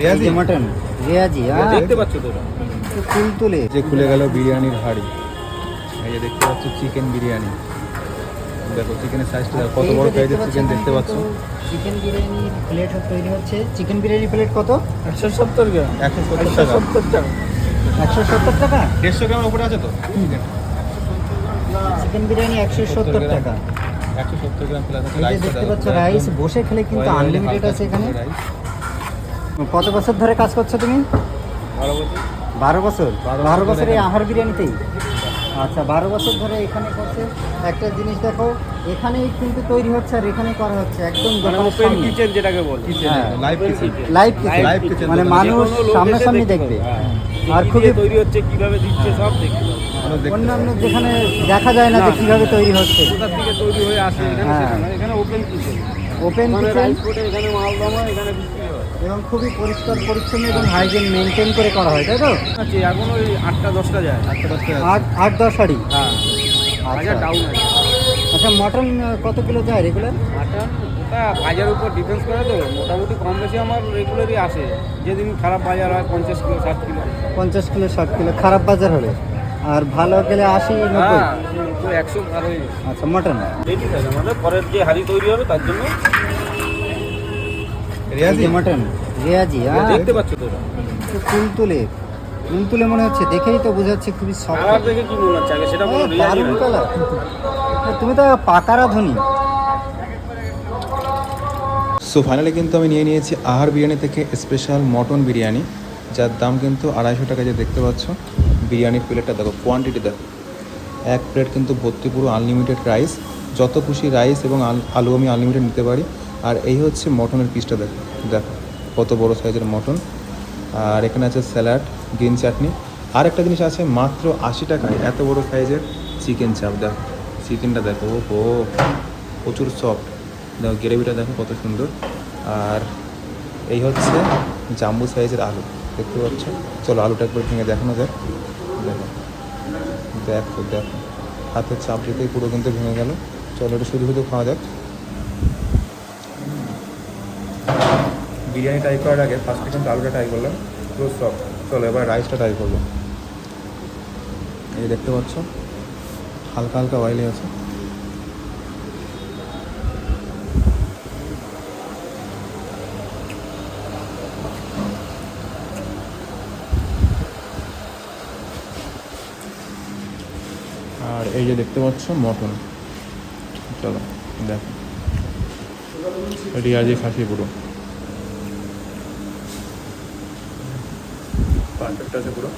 রেয়াজি? যে মটন রেয়াজি হ্যাঁ দেখতে পাচ্ছ তো ফুল তুলে। যে খুলে গেল বিরিয়ানির হাড়ি। এই যে দেখতে পাচ্ছ চিকেন বিরিয়ানি। দেখো চিকেনের সাইজটা কত বড় সাইজের চিকেন দেখতে পাচ্ছ? চিকেন বিরিয়ানি প্লেট তৈরি হচ্ছে। চিকেন বিরিয়ানি প্লেট কত? একশো সত্তর গ্রাম। একশো সত্তর একশো টাকা। সত্তর টাকা একশো সত্তর টাকা? দেড়শো গ্রামের উপরে আছে তো? চিকেন বিরিয়ানি একশো সত্তর টাকা। একশো সত্তর গ্রাম প্লাস দেখতে পাচ্ছ রাইস বসে খেলে কিন্তু আনলিমিটেড আছে এখানে। রাইস কত বছর ধরে কাজ করছ তুমি? বারো বছর। বারো বছর? এই আহার বিরিয়ানিতেই? আচ্ছা বারো বছর ধরে এখানে করছে। একটা জিনিস দেখো এখানেই কিন্তু তৈরি হচ্ছে আর এখানেই করা হচ্ছে একদম মানে ওপেন কিচেন যেটাকে বলে। হ্যাঁ। লাইভ কিচেন লাইভ কিচেন মানে মানুষ সামনাসামনি দেখবে। হ্যাঁ। আর খুবই তৈরি হচ্ছে কীভাবে দিচ্ছে সব দেখতে পাবে। অন্যান্য যেখানে দেখা যায় না যে। কীভাবে তৈরি হচ্ছে। কোথা থেকে তৈরি হয়ে আসে এখানে হ্যাঁ। এখানে ওপেন কিচেন ওপেন কিচেন এখানে মাল জমা এখানে বিক্রি। হয় এবং খুবই পরিষ্কার পরিচ্ছন্ন এবং হাইজিন মেনটেন করে করা হয় তাই তো? আছে এখন ওই আটটা দশটা যায়? আটটা দশটা আট আট দশ হাড়ি হ্যাঁ। আচ্ছা। ডাউন আছে। আচ্ছা মটন কত কিলো যায় রেগুলার মাটন ওটা বাজার উপর ডিপেন্স করে তো। মোটামুটি কম বেশি আমার রেগুলারই আসে। যেদিন খারাপ বাজার হয় পঞ্চাশ কিলো ষাট কিলো। পঞ্চাশ কিলো ষাট কিলো খারাপ বাজার হলে। আর ভালো গেলে আশি নব্বই? হ্যাঁ একশো ভালোই। আচ্ছা মটন রেডি থাকে মানে পরের যে হাড়ি তৈরি হবে তার জন্য রেয়াজি? মটন। রেয়াজি হ্যাঁ দেখতে পাচ্ছ মনে হচ্ছে দেখেই তো বোঝাচ্ছে খুবই সফট কালার দেখে কি মনে হচ্ছে? আগে সেটা কোনো রিয়ালি তুমি তো পাকারা ধনী। সো ফাইনালি কিন্তু আমি নিয়ে নিয়েছি আহার বিরিয়ানি থেকে স্পেশাল মটন বিরিয়ানি যার দাম কিন্তু আড়াইশো টাকা যে দেখতে পাচ্ছ। বিরিয়ানির প্লেটটা দেখো কোয়ান্টিটি দেখো। এক প্লেট কিন্তু ভর্তি পুরো আনলিমিটেড রাইস যত খুশি রাইস এবং আল- আলু আমি আনলিমিটেড নিতে পারি। আর এই হচ্ছে মটনের পিসটা দেখো দেখো কত বড় সাইজের মটন। আর এখানে আছে স্যালাড, গ্রিন চাটনি। আর একটা জিনিস আছে, মাত্র আশি টাকায় এত বড় সাইজের চিকেন চাপ। দেখো, চিকেনটা দেখো ও হো প্রচুর সফট দেখো, গ্রেভিটা দেখো কত সুন্দর। আর এই হচ্ছে জাম্বু সাইজের আলু, দেখতে পাচ্ছ? চলো আলুটা একবার ভেঙে দেখানো যাক। দেখো দেখো দেখো। হাতের চাপ দিতেই পুরো কিন্তু ভেঙে গেল। চলো এটা শুধু শুধু খাওয়া যাক। বিরিয়ানি ট্রাই করার আগে ফার্স্টে কিন্তু আলুটা ট্রাই করলাম, পুরো সফট চলো, এবার রাইসটা ট্রাই করব। এই দেখতে পাচ্ছ, হালকা হালকা অয়েলি আছে। আর এই যে দেখতে পাচ্ছ, মটন। চলো, দেখো। রিয়াজি খাসি পুরো। পারফেক্ট আছে পুরো